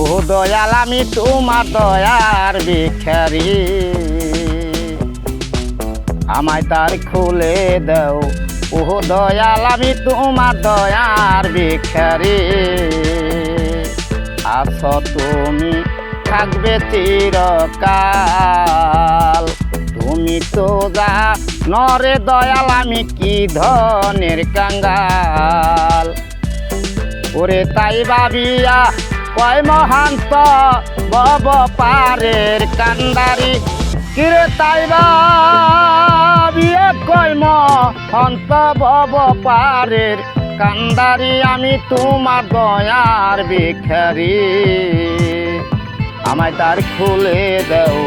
ও দয়াল, আমি তোমার দয়ার ভিখারি আমায় তার খুলে দাও। ও দয়াল, আমি তোমার দয়ার ভিখারি আছো তুমি, থাকবে চিরকাল। তুমি তো যা নরে দয়াল, আমি কি ধনের কাঙ্গাল? ওরে তাই ভাবিয়া কয় মহান্ত বব পারের কান্দারি? কিরে তাই ভাবিয়া কয় মহন্ত বব পারের কান্দারি? আমি তোমার দয়ার ভিখারি। আমায় তার খুলে দাও।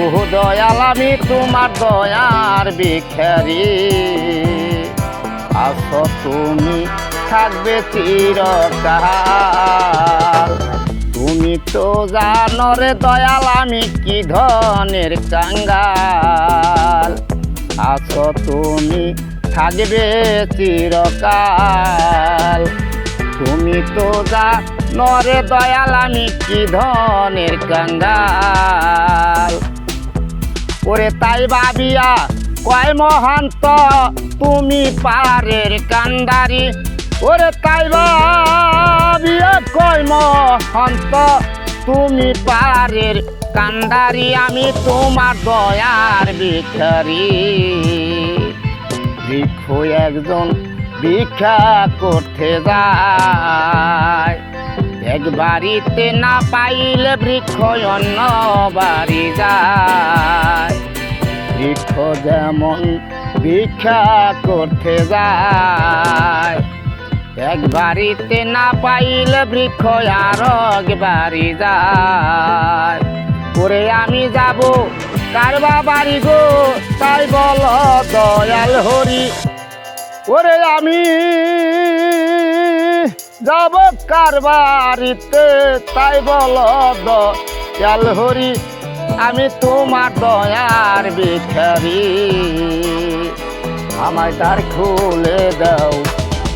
ওহ দয়াল, আমি তোমার দয়ার ভিখারি। আসো তুমি থাকবে চিরকাল। তুমি তো জানো রে দয়াল, আমি কি ধনের কাঙ্গাল? আসো তুমি, থাকবে চিরকাল। তুমি তো জানো রে দয়াল, আমি কি ধনের কাঙ্গাল? ওরে তাই ভাবিয়া, কয় মহান্ত, তুমি পারের কান্দারি ওরে তাই ভাবিয়া কয় মহান্ত? তুমি পারের কান্দারি আমি তোমার দয়ার ভিখারি। বৃক্ষ একজন ভিক্ষা করতে যায়। এক বাড়িতে না পাইলে বৃক্ষ অন্য বাড়ি যায়। বৃক্ষ যেমন ভিক্ষা করতে যায় এক বাড়িতে না পাইলে বৃক্ষ আর এক বাড়ি যায়। করে আমি যাব কারবা বাড়ি গো, তাই বল দয়াল হরি। ওরে আমি যাব কার বাড়িতে, তাই বল দয়াল হরি। আমি তোমার দয়ার ভিখারি। আমায় তার খুলে দাও।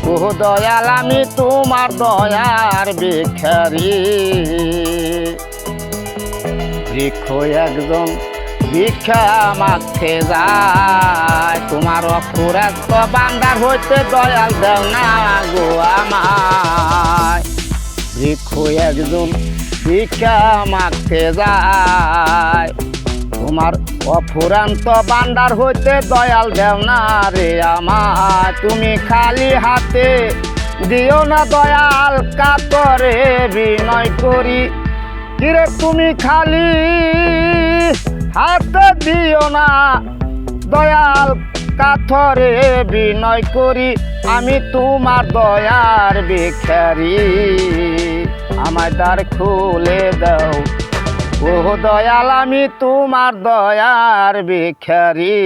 ও দয়াল, আমি তোমার দয়ার ভিখারি। বৃক্ষ একদম ভিক্ষা মাখতে যায়। তোমার অপরাধ বান্দার হইতে দয়াল দেও না গো আমায়। বৃক্ষ একজন ভিক্ষা মাখতে যায়। তোমার অফুরান্ত বান্দার হইতে দয়াল দেও না রে আমার তুমি খালি হাতে দিও না দয়াল কাতরে বিনয় করি। কিরে তুমি খালি হাতে দিও না দয়াল কাথরে বিনয় করি। আমি তোমার দয়ার ভিখারি। আমায় দ্বার খুলে দাও। ও দয়াল আমি তোমার দয়ার ভিখারি।